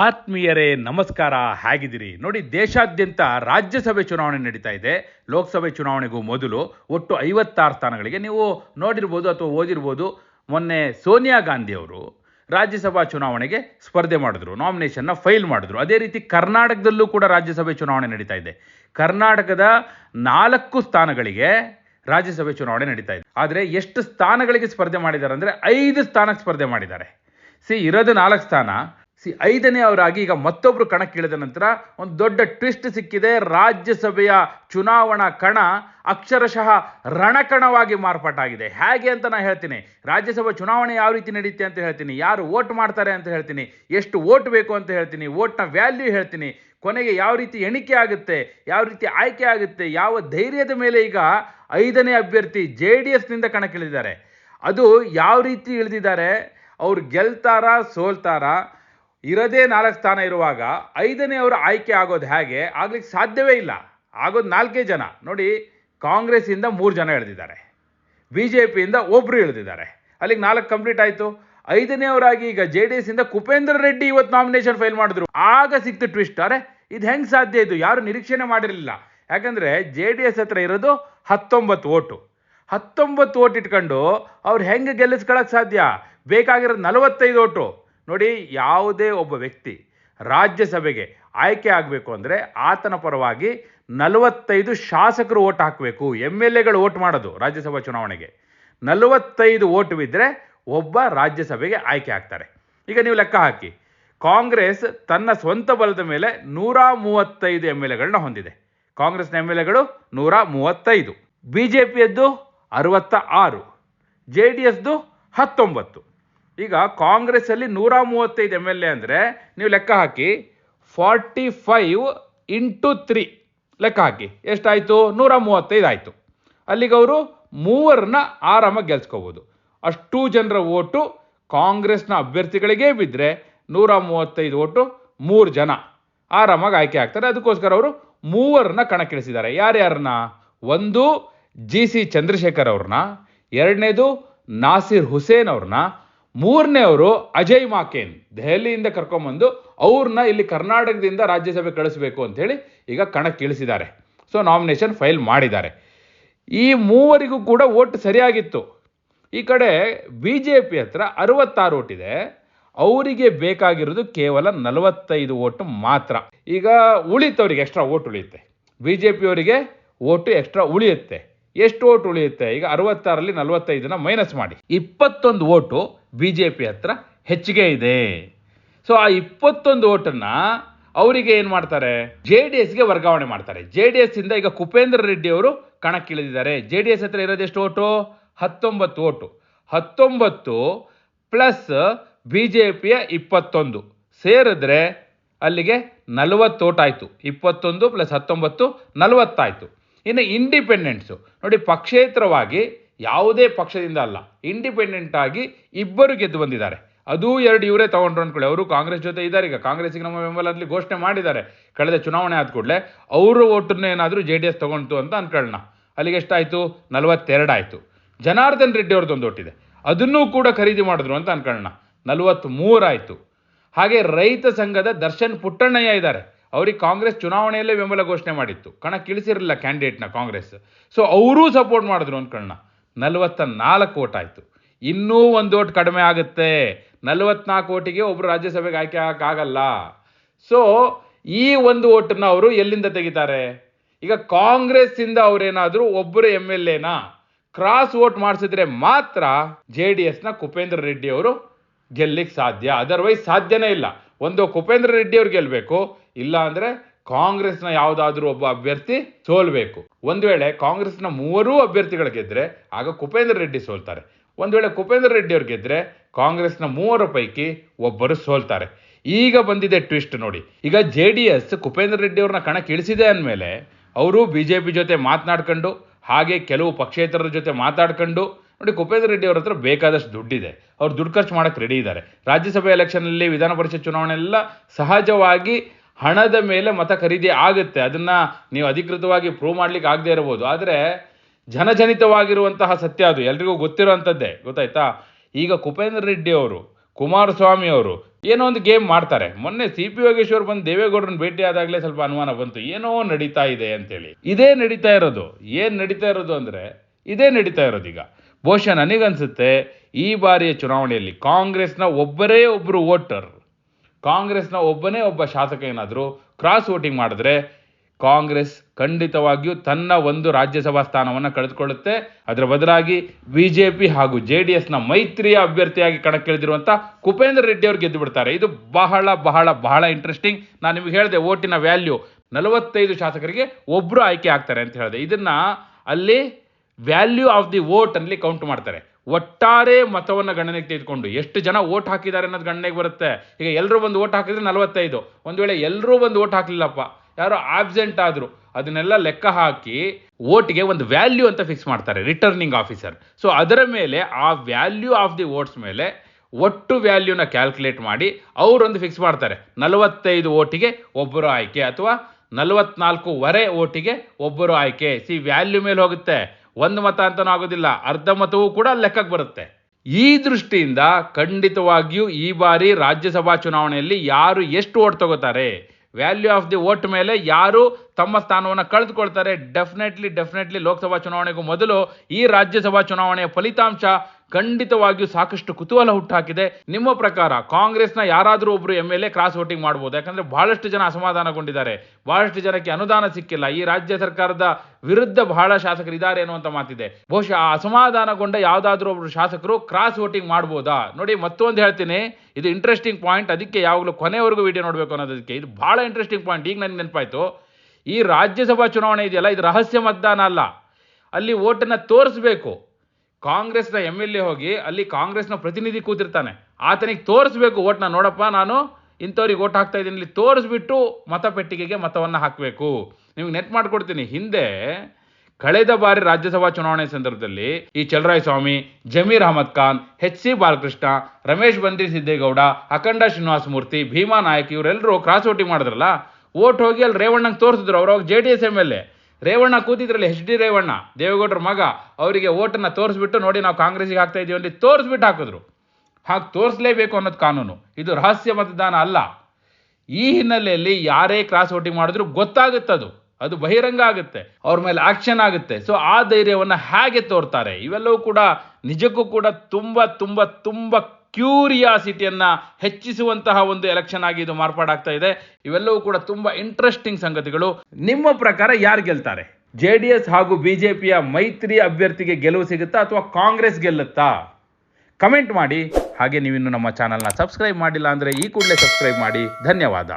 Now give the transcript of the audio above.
ಆತ್ಮೀಯರೇ, ನಮಸ್ಕಾರ, ಹೇಗಿದ್ದೀರಿ? ನೋಡಿ, ದೇಶಾದ್ಯಂತ ರಾಜ್ಯಸಭೆ ಚುನಾವಣೆ ನಡೀತಾ ಇದೆ. ಲೋಕಸಭೆ ಚುನಾವಣೆಗೂ ಮೊದಲು ಒಟ್ಟು ಐವತ್ತಾರು ಸ್ಥಾನಗಳಿಗೆ ನೀವು ನೋಡಿರ್ಬೋದು ಅಥವಾ ಓದಿರ್ಬೋದು. ಮೊನ್ನೆ ಸೋನಿಯಾ ಗಾಂಧಿ ಅವರು ರಾಜ್ಯಸಭಾ ಚುನಾವಣೆಗೆ ಸ್ಪರ್ಧೆ ಮಾಡಿದ್ರು ನಾಮಿನೇಷನ್ನ ಫೈಲ್ ಮಾಡಿದ್ರು. ಅದೇ ರೀತಿ ಕರ್ನಾಟಕದಲ್ಲೂ ಕೂಡ ರಾಜ್ಯಸಭೆ ಚುನಾವಣೆ ನಡೀತಾ ಇದೆ. ಕರ್ನಾಟಕದ ನಾಲ್ಕು ಸ್ಥಾನಗಳಿಗೆ ರಾಜ್ಯಸಭೆ ಚುನಾವಣೆ ನಡೀತಾ ಇದೆ. ಆದರೆ ಎಷ್ಟು ಸ್ಥಾನಗಳಿಗೆ ಸ್ಪರ್ಧೆ ಮಾಡಿದ್ದಾರೆ ಅಂದರೆ ಐದು ಸ್ಥಾನಕ್ಕೆ ಸ್ಪರ್ಧೆ ಮಾಡಿದ್ದಾರೆ. ಸಿ, ಇರೋದು ನಾಲ್ಕು ಸ್ಥಾನ. ಸಿ, ಐದನೇ ಅವರಾಗಿ ಈಗ ಮತ್ತೊಬ್ರು ಕಣಕ್ಕಿಳಿದ ನಂತರ ಒಂದು ದೊಡ್ಡ ಟ್ವಿಸ್ಟ್ ಸಿಕ್ಕಿದೆ. ರಾಜ್ಯಸಭೆಯ ಚುನಾವಣಾ ಕಣ ಅಕ್ಷರಶಃ ರಣಕಣವಾಗಿ ಮಾರ್ಪಾಟಾಗಿದೆ ಹೇಗೆ ಅಂತ ನಾನು ಹೇಳ್ತೀನಿ. ರಾಜ್ಯಸಭಾ ಚುನಾವಣೆ ಯಾವ ರೀತಿ ನಡೆಯುತ್ತೆ ಅಂತ ಹೇಳ್ತೀನಿ. ಯಾರು ವೋಟ್ ಮಾಡ್ತಾರೆ ಅಂತ ಹೇಳ್ತೀನಿ. ಎಷ್ಟು ವೋಟ್ ಬೇಕು ಅಂತ ಹೇಳ್ತೀನಿ. ವೋಟ್ನ ವ್ಯಾಲ್ಯೂ ಹೇಳ್ತೀನಿ. ಕೊನೆಗೆ ಯಾವ ರೀತಿ ಎಣಿಕೆ ಆಗುತ್ತೆ, ಯಾವ ರೀತಿ ಆಯ್ಕೆ ಆಗುತ್ತೆ, ಯಾವ ಧೈರ್ಯದ ಮೇಲೆ ಈಗ ಐದನೇ ಅಭ್ಯರ್ಥಿ ಜೆ ಡಿ ಎಸ್ನಿಂದ ಕಣಕ್ಕಿಳಿದಿದ್ದಾರೆ ಅದು ಯಾವ ರೀತಿ ಇಳಿದಿದ್ದಾರೆ? ಅವ್ರು ಗೆಲ್ತಾರಾ ಸೋಲ್ತಾರಾ? ಇರದೇ ನಾಲ್ಕು ಸ್ಥಾನ ಇರುವಾಗ ಐದನೇ ಅವರು ಆಯ್ಕೆ ಆಗೋದು ಹೇಗೆ? ಆಗ್ಲಿಕ್ಕೆ ಸಾಧ್ಯವೇ ಇಲ್ಲ. ಆಗೋದು ನಾಲ್ಕೇ ಜನ. ನೋಡಿ, ಕಾಂಗ್ರೆಸ್ಸಿಂದ ಮೂರು ಜನ ಎಳೆದಿದ್ದಾರೆ ಬಿ ಜೆ ಪಿಯಿಂದ ಒಬ್ಬರು ಇಳಿದಿದ್ದಾರೆ. ಅಲ್ಲಿಗೆ ನಾಲ್ಕು ಕಂಪ್ಲೀಟ್ ಆಯಿತು. ಐದನೇವರಾಗಿ ಈಗ ಜೆ ಡಿ ಎಸ್ ಇಂದ ಕುಪೇಂದ್ರ ರೆಡ್ಡಿ ಇವತ್ತು ನಾಮಿನೇಷನ್ ಫೈಲ್ ಮಾಡಿದ್ರು. ಆಗ ಸಿಕ್ತು ಟ್ವಿಸ್ಟ್ ಅರೆ, ಇದು ಹೆಂಗೆ ಸಾಧ್ಯ ಇದು? ಯಾರು ನಿರೀಕ್ಷಣೆ ಮಾಡಿರಲಿಲ್ಲ. ಯಾಕಂದರೆ ಜೆ ಡಿ ಎಸ್ ಹತ್ರ ಇರೋದು ಹತ್ತೊಂಬತ್ತು ಓಟು. ಹತ್ತೊಂಬತ್ತು ಓಟ್ ಇಟ್ಕೊಂಡು ಅವ್ರು ಹೆಂಗೆ ಗೆಲ್ಲಿಸ್ಕೊಳಕ್ಕೆ ಸಾಧ್ಯ? ಬೇಕಾಗಿರೋದು ನಲವತ್ತೈದು ಓಟು. ನೋಡಿ, ಯಾವುದೇ ಒಬ್ಬ ವ್ಯಕ್ತಿ ರಾಜ್ಯಸಭೆಗೆ ಆಯ್ಕೆ ಆಗಬೇಕು ಅಂದರೆ ಆತನ ಪರವಾಗಿ ನಲವತ್ತೈದು ಶಾಸಕರು ಓಟ್ ಹಾಕಬೇಕು ಎಂ ಎಲ್ ಎಗಳು ಓಟ್ ಮಾಡೋದು ರಾಜ್ಯಸಭಾ ಚುನಾವಣೆಗೆ. ನಲವತ್ತೈದು ಓಟ್ ಬಿದ್ದರೆ ಒಬ್ಬ ರಾಜ್ಯಸಭೆಗೆ ಆಯ್ಕೆ ಆಗ್ತಾರೆ. ಈಗ ನೀವು ಲೆಕ್ಕ ಹಾಕಿ, ಕಾಂಗ್ರೆಸ್ ತನ್ನ ಸ್ವಂತ ಬಲದ ಮೇಲೆ ನೂರ ಮೂವತ್ತೈದು ಎಂ ಎಲ್ ಎಗಳನ್ನ ಹೊಂದಿದೆ. ಕಾಂಗ್ರೆಸ್ನ ಎಂ ಎಲ್ ಎಗಳು ನೂರ ಮೂವತ್ತೈದು ಬಿ ಜೆ ಪಿಯದ್ದು ಅರವತ್ತ ಆರು, ಜೆ ಡಿ ಎಸ್ದು ಹತ್ತೊಂಬತ್ತು. ಈಗ ಕಾಂಗ್ರೆಸ್ಸಲ್ಲಿ ನೂರ ಮೂವತ್ತೈದು ಎಂ ಎಲ್ ಎ ಅಂದರೆ ನೀವು ಲೆಕ್ಕ ಹಾಕಿ ಫಾರ್ಟಿ ಫೈವ್ ಇಂಟು ತ್ರೀ ಲೆಕ್ಕ ಹಾಕಿ. ಎಷ್ಟಾಯಿತು? ನೂರ ಮೂವತ್ತೈದು ಆಯಿತು. ಅಲ್ಲಿಗೆ ಅವರು ಮೂವರನ್ನ ಆರಾಮಾಗಿ ಗೆಲ್ಸ್ಕೋಬೋದು. ಅಷ್ಟು ಜನರ ಓಟು ಕಾಂಗ್ರೆಸ್ನ ಅಭ್ಯರ್ಥಿಗಳಿಗೇ ಬಿದ್ದರೆ ನೂರ ಮೂವತ್ತೈದು ಓಟು ಮೂರು ಜನ ಆರಾಮಾಗಿ ಆಯ್ಕೆ ಆಗ್ತಾರೆ. ಅದಕ್ಕೋಸ್ಕರ ಅವರು ಮೂವರನ್ನ ಕಣಕ್ಕಿಳಿಸಿದ್ದಾರೆ. ಯಾರ್ಯಾರನ್ನ? ಒಂದು ಜಿ ಸಿ ಚಂದ್ರಶೇಖರ್ ಅವ್ರನ್ನ, ಎರಡನೇದು ನಾಸಿರ್ ಹುಸೇನ್ ಅವ್ರನ್ನ ಮೂರನೇವರು ಅಜಯ್ ಮಾಕೇನ್. ದೆಹಲಿಯಿಂದ ಕರ್ಕೊಂಬಂದು ಅವ್ರನ್ನ ಇಲ್ಲಿ ಕರ್ನಾಟಕದಿಂದ ರಾಜ್ಯಸಭೆ ಕಳಿಸಬೇಕು ಅಂಥೇಳಿ ಈಗ ಕಣಕ್ಕಿಳಿಸಿದ್ದಾರೆ. ಸೊ ನಾಮಿನೇಷನ್ ಫೈಲ್ ಮಾಡಿದ್ದಾರೆ. ಈ ಮೂವರಿಗೂ ಕೂಡ ಓಟ್ ಸರಿಯಾಗಿತ್ತು. ಈ ಕಡೆ ಬಿ ಜೆ ಪಿ ಹತ್ರ ಅರವತ್ತಾರು ಓಟ್ ಇದೆ ಅವರಿಗೆ ಬೇಕಾಗಿರೋದು ಕೇವಲ ನಲವತ್ತೈದು ಓಟು ಮಾತ್ರ. ಈಗ ಉಳಿತವರಿಗೆ ಎಕ್ಸ್ಟ್ರಾ ಓಟ್ ಉಳಿಯುತ್ತೆ. ಬಿ ಜೆ ಪಿಯವರಿಗೆ ಓಟು ಎಕ್ಸ್ಟ್ರಾ ಉಳಿಯುತ್ತೆ. ಎಷ್ಟು ಓಟ್ ಉಳಿಯುತ್ತೆ? ಈಗ ಅರವತ್ತಾರಲ್ಲಿ ನಲವತ್ತೈದನ್ನ ಮೈನಸ್ ಮಾಡಿ. ಇಪ್ಪತ್ತೊಂದು ಓಟು ಬಿ ಜೆ ಪಿ ಹತ್ರ ಹೆಚ್ಚಿಗೆ ಇದೆ. ಸೊ ಆ ಇಪ್ಪತ್ತೊಂದು ಓಟನ್ನು ಅವರಿಗೆ ಏನು ಮಾಡ್ತಾರೆ? ಜೆ ಡಿ ಎಸ್ಗೆ ವರ್ಗಾವಣೆ ಮಾಡ್ತಾರೆ. ಜೆ ಡಿ ಎಸ್ ಇಂದ ಈಗ ಕುಪೇಂದ್ರ ರೆಡ್ಡಿ ಅವರು ಕಣಕ್ಕಿಳಿದಿದ್ದಾರೆ. ಜೆ ಡಿ ಎಸ್ ಹತ್ರ ಇರೋದೆಷ್ಟು ಓಟು? ಹತ್ತೊಂಬತ್ತು ಓಟು. ಹತ್ತೊಂಬತ್ತು ಪ್ಲಸ್ ಬಿ ಜೆ ಪಿಯ ಇಪ್ಪತ್ತೊಂದು ಸೇರಿದ್ರೆ ಅಲ್ಲಿಗೆ ನಲವತ್ತು ಓಟ್ ಆಯಿತು. ಇಪ್ಪತ್ತೊಂದು ಪ್ಲಸ್ ಹತ್ತೊಂಬತ್ತು ನಲವತ್ತಾಯಿತು. ಇನ್ನು ಇಂಡಿಪೆಂಡೆನ್ಸು ನೋಡಿ, ಪಕ್ಷೇತರವಾಗಿ ಯಾವುದೇ ಪಕ್ಷದಿಂದ ಅಲ್ಲ ಇಂಡಿಪೆಂಡೆಂಟ್ ಆಗಿ ಇಬ್ಬರು ಗೆದ್ದು ಬಂದಿದ್ದಾರೆ. ಅದು ಎರಡು ಇವರೇ ತಗೊಂಡ್ರು ಅಂದ್ಕೊಳ್ಳಿ. ಅವರು ಕಾಂಗ್ರೆಸ್ ಜೊತೆ ಇದ್ದಾರೆ. ಈಗ ಕಾಂಗ್ರೆಸ್ಸಿಗೆ ನಮ್ಮ ಬೆಂಬಲ ಅಲ್ಲಿ ಘೋಷಣೆ ಮಾಡಿದ್ದಾರೆ. ಕಳೆದ ಚುನಾವಣೆ ಆದ ಕೂಡಲೇ ಅವರ ಓಟನ್ನು ಏನಾದರೂ ಜೆ ಡಿ ಎಸ್ ತಗೊಂತು ಅಂತ ಅನ್ಕೊಳ್ಳೋಣ ಅಲ್ಲಿಗೆ ಎಷ್ಟಾಯಿತು? ನಲವತ್ತೆರಡು ಆಯಿತು ಜನಾರ್ದನ್ ರೆಡ್ಡಿ ಅವ್ರದ್ದೊಂದು ಓಟಿದೆ ಅದನ್ನೂ ಕೂಡ ಖರೀದಿ ಮಾಡಿದ್ರು ಅಂತ ಅನ್ಕೊಳ್ಳೋಣ ನಲವತ್ತ್ಮೂರಾಯಿತು ಹಾಗೆ ರೈತ ಸಂಘದ ದರ್ಶನ್ ಪುಟ್ಟಣ್ಣಯ್ಯ ಇದ್ದಾರೆ. ಅವ್ರಿಗೆ ಕಾಂಗ್ರೆಸ್ ಚುನಾವಣೆಯಲ್ಲೇ ಬೆಂಬಲ ಘೋಷಣೆ ಮಾಡಿತ್ತು. ಕಣಕ್ಕಿಳಿಸಿರಲಿಲ್ಲ ಕ್ಯಾಂಡಿಡೇಟ್ನ ಕಾಂಗ್ರೆಸ್. ಸೊ ಅವರೂ ಸಪೋರ್ಟ್ ಮಾಡಿದ್ರು ಅಂದ್ಕೊಳ್ಳೋಣ ನಲವತ್ತ ನಾಲ್ಕು ಓಟ್ ಆಯಿತು. ಇನ್ನೂ ಒಂದು ಓಟ್ ಕಡಿಮೆ ಆಗುತ್ತೆ. ನಲವತ್ನಾಲ್ಕು ಓಟಿಗೆ ಒಬ್ಬರು ರಾಜ್ಯಸಭೆಗೆ ಆಯ್ಕೆ ಆಗಲ್ಲ. ಸೊ ಈ ಒಂದು ಓಟನ್ನು ಅವರು ಎಲ್ಲಿಂದ ತೆಗಿತಾರೆ? ಈಗ ಕಾಂಗ್ರೆಸ್ಸಿಂದ ಅವರೇನಾದರೂ ಒಬ್ಬರು ಎಂ ಎಲ್ ಎನ ಕ್ರಾಸ್ ವೋಟ್ ಮಾಡಿಸಿದ್ರೆ ಮಾತ್ರ ಜೆ ಡಿ ಎಸ್ನ ಕುಪೇಂದ್ರ ರೆಡ್ಡಿ ಅವರು ಗೆಲ್ಲಿಕ್ಕೆ ಸಾಧ್ಯ. ಅದರ್ವೈಸ್ ಸಾಧ್ಯನೇ ಇಲ್ಲ. ಒಂದು ಕುಪೇಂದ್ರ ರೆಡ್ಡಿ ಅವ್ರು ಗೆಲ್ಲಬೇಕು ಇಲ್ಲ ಅಂದರೆ ಕಾಂಗ್ರೆಸ್ನ ಯಾವುದಾದ್ರೂ ಒಬ್ಬ ಅಭ್ಯರ್ಥಿ ಸೋಲ್ಬೇಕು. ಒಂದು ವೇಳೆ ಕಾಂಗ್ರೆಸ್ನ ಮೂವರೂ ಅಭ್ಯರ್ಥಿಗಳು ಗೆದ್ರೆ, ಆಗ ಕುಪೇಂದ್ರ ರೆಡ್ಡಿ ಸೋಲ್ತಾರೆ. ಒಂದು ವೇಳೆ ಕುಪೇಂದ್ರ ರೆಡ್ಡಿ ಅವ್ರು ಗೆದ್ರೆ, ಕಾಂಗ್ರೆಸ್ನ ಮೂವರ ಪೈಕಿ ಒಬ್ಬರು ಸೋಲ್ತಾರೆ. ಈಗ ಬಂದಿದೆ ಟ್ವಿಸ್ಟ್ ನೋಡಿ. ಈಗ J D S Kupendra Reddy ಅವ್ರನ್ನ ಕಣಕ್ಕೆ ಇಳಿಸಿದೆ ಅಂದಮೇಲೆ ಅವರು ಬಿ ಜೆ ಪಿ ಜೊತೆ ಮಾತನಾಡ್ಕೊಂಡು, ಹಾಗೆ ಕೆಲವು ಪಕ್ಷೇತರರ ಜೊತೆ ಮಾತಾಡ್ಕೊಂಡು, ನೋಡಿ ಕುಪೇಂದ್ರ ರೆಡ್ಡಿ ಅವ್ರ ಹತ್ರ ಬೇಕಾದಷ್ಟು ದುಡ್ಡಿದೆ. ಅವ್ರು ದುಡ್ಡು ಖರ್ಚು ಮಾಡೋಕ್ಕೆ ರೆಡಿ ಇದ್ದಾರೆ. ರಾಜ್ಯಸಭೆ ಎಲೆಕ್ಷನಲ್ಲಿ ವಿಧಾನ ಪರಿಷತ್ ಚುನಾವಣೆ ಎಲ್ಲ ಸಹಜವಾಗಿ ಹಣದ ಮೇಲೆ ಮತ ಖರೀದಿ ಆಗುತ್ತೆ. ಅದನ್ನು ನೀವು ಅಧಿಕೃತವಾಗಿ ಪ್ರೂವ್ ಮಾಡ್ಲಿಕ್ಕೆ ಆಗದೆ ಇರಬಹುದು ಆದರೆ ಜನಜನಿತವಾಗಿರುವಂತಹ ಸತ್ಯ ಅದು. ಎಲ್ರಿಗೂ ಗೊತ್ತಿರುವಂಥದ್ದೇ ಗೊತ್ತಾಯ್ತಾ? ಈಗ ಕುಪೇಂದ್ರ ರೆಡ್ಡಿ ಅವರು, ಕುಮಾರಸ್ವಾಮಿ ಅವರು ಏನೋ ಒಂದು ಗೇಮ್ ಮಾಡ್ತಾರೆ. ಮೊನ್ನೆ ಸಿ ಪಿ ಯೋಗೇಶ್ವರ್ ಬಂದು ದೇವೇಗೌಡರನ್ನ ಭೇಟಿ ಆದಾಗಲೇ ಸ್ವಲ್ಪ ಅನುಮಾನ ಬಂತು. ಏನೋ ನಡೀತಾ ಇದೆ ಅಂತೇಳಿ. ಇದೇ ನಡೀತಾ ಇರೋದು. ಏನು ನಡೀತಾ ಇರೋದು ಅಂದರೆ, ಇದೇ ನಡೀತಾ ಇರೋದು ಈಗ. ಬಹುಶಃ ನನಗನ್ಸುತ್ತೆ, ಈ ಬಾರಿಯ ಚುನಾವಣೆಯಲ್ಲಿ ಕಾಂಗ್ರೆಸ್ನ ಒಬ್ಬರೇ ಒಬ್ಬರು ವೋಟರ್. ಕಾಂಗ್ರೆಸ್ನ ಒಬ್ಬನೇ ಒಬ್ಬ ಶಾಸಕ ಏನಾದರೂ ಕ್ರಾಸ್ ವೋಟಿಂಗ್ ಮಾಡಿದ್ರೆ ಕಾಂಗ್ರೆಸ್ ಖಂಡಿತವಾಗಿಯೂ ತನ್ನ ಒಂದು ರಾಜ್ಯಸಭಾ ಸ್ಥಾನವನ್ನು ಕಳೆದುಕೊಳ್ಳುತ್ತೆ. ಅದರ ಬದಲಾಗಿ ಬಿ ಜೆ ಪಿ ಹಾಗೂ ಜೆ ಡಿ ಎಸ್ನ ಮೈತ್ರಿಯ ಅಭ್ಯರ್ಥಿಯಾಗಿ ಕಣಕ್ಕಿಳಿದಿರುವಂಥ ಕುಪೇಂದ್ರ ರೆಡ್ಡಿ ಅವರು ಗೆದ್ದು ಬಿಡ್ತಾರೆ ಇದು ಬಹಳ ಬಹಳ ಬಹಳ ಇಂಟ್ರೆಸ್ಟಿಂಗ್ ನಾನು ನಿಮಗೆ ಹೇಳಿದೆ, ಓಟಿನ ವ್ಯಾಲ್ಯೂ ನಲವತ್ತೈದು ಶಾಸಕರಿಗೆ ಒಬ್ಬರು ಆಯ್ಕೆ ಆಗ್ತಾರೆ ಅಂತ ಹೇಳಿದೆ. ಇದನ್ನು ಅಲ್ಲಿ ವ್ಯಾಲ್ಯೂ ಆಫ್ ದಿ ವೋಟ್ ಅಲ್ಲಿ ಕೌಂಟ್ ಮಾಡ್ತಾರೆ. ಒಟ್ಟಾರೆ ಮತವನ್ನು ಗಣನೆಗೆ ತೆಗೆದುಕೊಂಡು ಎಷ್ಟು ಜನ ವೋಟ್ ಹಾಕಿದ್ದಾರೆ ಅನ್ನೋದು ಗಣನೆಗೆ ಬರುತ್ತೆ. ಈಗ ಎಲ್ಲರೂ ಬಂದು ವೋಟ್ ಹಾಕಿದ್ರೆ ನಲವತ್ತೈದು. ಒಂದು ವೇಳೆ ಎಲ್ಲರೂ ಬಂದು ವೋಟ್ ಹಾಕಲಿಲ್ಲಪ್ಪ. ಯಾರೋ ಆಬ್ಸೆಂಟ್ ಆದರು. ಅದನ್ನೆಲ್ಲ ಲೆಕ್ಕ ಹಾಕಿ ಓಟ್ಗೆ ಒಂದು ವ್ಯಾಲ್ಯೂ ಅಂತ ಫಿಕ್ಸ್ ಮಾಡ್ತಾರೆ ರಿಟರ್ನಿಂಗ್ ಆಫೀಸರ್ ಸೊ ಅದರ ಮೇಲೆ ಆ ವ್ಯಾಲ್ಯೂ ಆಫ್ ದಿ ವೋಟ್ಸ್ ಮೇಲೆ ಒಟ್ಟು ವ್ಯಾಲ್ಯೂನ ಕ್ಯಾಲ್ಕುಲೇಟ್ ಮಾಡಿ ಅವರೊಂದು ಫಿಕ್ಸ್ ಮಾಡ್ತಾರೆ. ನಲವತ್ತೈದು ಓಟಿಗೆ ಒಬ್ಬರು ಆಯ್ಕೆ ಅಥವಾ ನಲವತ್ನಾಲ್ಕೂವರೆ ಓಟಿಗೆ ಒಬ್ಬರು ಆಯ್ಕೆ. ಸಿ ವ್ಯಾಲ್ಯೂ ಮೇಲೆ ಹೋಗುತ್ತೆ. ಒಂದು ಮತ ಅಂತನೂ ಆಗೋದಿಲ್ಲ, ಅರ್ಧ ಮತವೂ ಕೂಡ ಲೆಕ್ಕಕ್ಕೆ ಬರುತ್ತೆ. ಈ ದೃಷ್ಟಿಯಿಂದ ಖಂಡಿತವಾಗಿಯೂ ಈ ಬಾರಿ ರಾಜ್ಯಸಭಾ ಚುನಾವಣೆಯಲ್ಲಿ ಯಾರು ಎಷ್ಟು ಓಟ್ ತಗೋತಾರೆ, ವ್ಯಾಲ್ಯೂ ಆಫ್ ದಿ ವೋಟ್ ಮೇಲೆ ಯಾರು ತಮ್ಮ ಸ್ಥಾನವನ್ನು ಕಳೆದುಕೊಳ್ತಾರೆ, ಡೆಫಿನೆಟ್ಲಿ ಡೆಫಿನೆಟ್ಲಿ ಲೋಕಸಭಾ ಚುನಾವಣೆಗೂ ಮೊದಲು ಈ ರಾಜ್ಯಸಭಾ ಚುನಾವಣೆಯ ಫಲಿತಾಂಶ ಖಂಡಿತವಾಗಿಯೂ ಸಾಕಷ್ಟು ಕುತೂಹಲ ಹುಟ್ಟಾಕಿದೆ. ನಿಮ್ಮ ಪ್ರಕಾರ ಕಾಂಗ್ರೆಸ್ನ ಯಾರಾದರೂ ಒಬ್ಬರು M L A cross voting ಮಾಡ್ಬೋದು? ಯಾಕಂದ್ರೆ ಬಹಳಷ್ಟು ಜನ ಅಸಮಾಧಾನಗೊಂಡಿದ್ದಾರೆ. ಬಹಳಷ್ಟು ಜನಕ್ಕೆ ಅನುದಾನ ಸಿಕ್ಕಿಲ್ಲ. ಈ ರಾಜ್ಯ ಸರ್ಕಾರದ ವಿರುದ್ಧ ಬಹಳ ಶಾಸಕರು ಇದ್ದಾರೆ ಅನ್ನುವಂಥ ಮಾತಿದೆ. ಬಹುಶಃ ಆ ಅಸಮಾಧಾನಗೊಂಡ ಯಾವುದಾದ್ರೂ ಒಬ್ರು ಶಾಸಕರು ಕ್ರಾಸ್ ವೋಟಿಂಗ್ ಮಾಡ್ಬೋದಾ? ನೋಡಿ, ಮತ್ತೊಂದು ಹೇಳ್ತೀನಿ. ಇದು ಇಂಟ್ರೆಸ್ಟಿಂಗ್ ಪಾಯಿಂಟ್ ಅದಕ್ಕೆ ಯಾವಾಗಲೂ ಕೊನೆವರೆಗೂ ವಿಡಿಯೋ ನೋಡಬೇಕು ಅನ್ನೋದಕ್ಕೆ. ಇದು ಬಹಳ ಇಂಟ್ರೆಸ್ಟಿಂಗ್ ಪಾಯಿಂಟ್ ಈಗ ನನಗೆ ನೆನಪಾಯ್ತು. ಈ ರಾಜ್ಯಸಭಾ ಚುನಾವಣೆ ಇದೆಯಲ್ಲ? ಇದು ರಹಸ್ಯ ಮತದಾನ ಅಲ್ಲ. ಅಲ್ಲಿ ಓಟನ್ನು ತೋರಿಸ್ಬೇಕು. ಕಾಂಗ್ರೆಸ್ನ ಎಂ ಎಲ್ ಎ ಹೋಗಿ ಅಲ್ಲಿ ಕಾಂಗ್ರೆಸ್ನ ಪ್ರತಿನಿಧಿ ಕೂತಿರ್ತಾನೆ. ಆತನಿಗೆ ತೋರಿಸ್ಬೇಕು ಓಟ್ನ, ನೋಡಪ್ಪ ನಾನು ಇಂಥವ್ರಿಗೆ ಓಟ್ ಹಾಕ್ತಾ ಇದ್ದೀನಿ. ಇಲ್ಲಿ ತೋರಿಸ್ಬಿಟ್ಟು ಮತಪೆಟ್ಟಿಗೆಗೆ ಮತವನ್ನು ಹಾಕಬೇಕು. ನಿಮ್ಗೆ ನೆಟ್ ಮಾಡ್ಕೊಡ್ತೀನಿ. ಹಿಂದೆ ಕಳೆದ ಬಾರಿ ರಾಜ್ಯಸಭಾ ಚುನಾವಣೆ ಸಂದರ್ಭದಲ್ಲಿ ಈ ಚಲರಾಯ ಸ್ವಾಮಿ ಜಮೀರ್ ಅಹಮದ್ ಖಾನ್, ಎಚ್ ಸಿ ಬಾಲಕೃಷ್ಣ, ರಮೇಶ್ ಬಂದಿ ಸಿದ್ದೇಗೌಡ, ಅಖಂಡ ಶ್ರೀನಿವಾಸ ಮೂರ್ತಿ, ಭೀಮಾ ನಾಯಕ್ ಇವರೆಲ್ಲರೂ ಕ್ರಾಸ್ ವೋಟಿಂಗ್ ಮಾಡಿದ್ರಲ್ಲ, ಓಟ್ ಹೋಗಿ ಅಲ್ಲಿ ರೇವಣ್ಣಂಗೆ ತೋರಿಸಿದ್ರು. ಅವ್ರು ಅವಾಗ J D S M L A Revanna ಕೂತಿದ್ರಲ್ಲಿ H D Revanna, ದೇವೇಗೌಡರ ಮಗ, ಅವರಿಗೆ ಓಟನ್ನು ತೋರಿಸ್ಬಿಟ್ಟು ನೋಡಿ ನಾವು ಕಾಂಗ್ರೆಸ್ಗೆ ಹಾಕ್ತಾ ಇದ್ದೀವಿ ಅಲ್ಲಿ ತೋರಿಸ್ಬಿಟ್ಟು ಹಾಕಿದ್ರು. ಹಾಗೆ ತೋರಿಸಲೇಬೇಕು ಅನ್ನೋದು ಕಾನೂನು. ಇದು ರಹಸ್ಯ ಮತದಾನ ಅಲ್ಲ. ಈ ಹಿನ್ನೆಲೆಯಲ್ಲಿ ಯಾರೇ ಕ್ರಾಸ್ ವೋಟಿಂಗ್ ಮಾಡಿದ್ರು ಗೊತ್ತಾಗುತ್ತದು. ಅದು ಬಹಿರಂಗ ಆಗುತ್ತೆ. ಅವ್ರ ಮೇಲೆ ಆಕ್ಷನ್ ಆಗುತ್ತೆ. ಸೊ ಆ ಧೈರ್ಯವನ್ನು ಹೇಗೆ ತೋರ್ತಾರೆ? ಇವೆಲ್ಲವೂ ಕೂಡ ನಿಜಕ್ಕೂ ಕೂಡ ತುಂಬ ತುಂಬ ತುಂಬ ಕ್ಯೂರಿಯಾಸಿಟಿಯನ್ನ ಹೆಚ್ಚಿಸುವಂತಹ ಒಂದು ಎಲೆಕ್ಷನ್ ಆಗಿ ಇದು ಮಾರ್ಪಾಡಾಗ್ತಾ ಇದೆ. ಇವೆಲ್ಲವೂ ಕೂಡ ತುಂಬ ಇಂಟ್ರೆಸ್ಟಿಂಗ್ ಸಂಗತಿಗಳು. ನಿಮ್ಮ ಪ್ರಕಾರ ಯಾರು ಗೆಲ್ತಾರೆ? ಜೆ ಡಿ ಎಸ್ ಹಾಗೂ ಬಿಜೆಪಿಯ ಮೈತ್ರಿ ಅಭ್ಯರ್ಥಿಗೆ ಗೆಲುವು ಸಿಗುತ್ತಾ ಅಥವಾ ಕಾಂಗ್ರೆಸ್ ಗೆಲ್ಲುತ್ತಾ? ಕಮೆಂಟ್ ಮಾಡಿ. ಹಾಗೆ ನೀವಿನ್ನು ನಮ್ಮ ಚಾನಲ್ನ ಸಬ್ಸ್ಕ್ರೈಬ್ ಮಾಡಿಲ್ಲ ಅಂದರೆ ಈ ಕೂಡಲೇ ಸಬ್ಸ್ಕ್ರೈಬ್ ಮಾಡಿ. ಧನ್ಯವಾದ.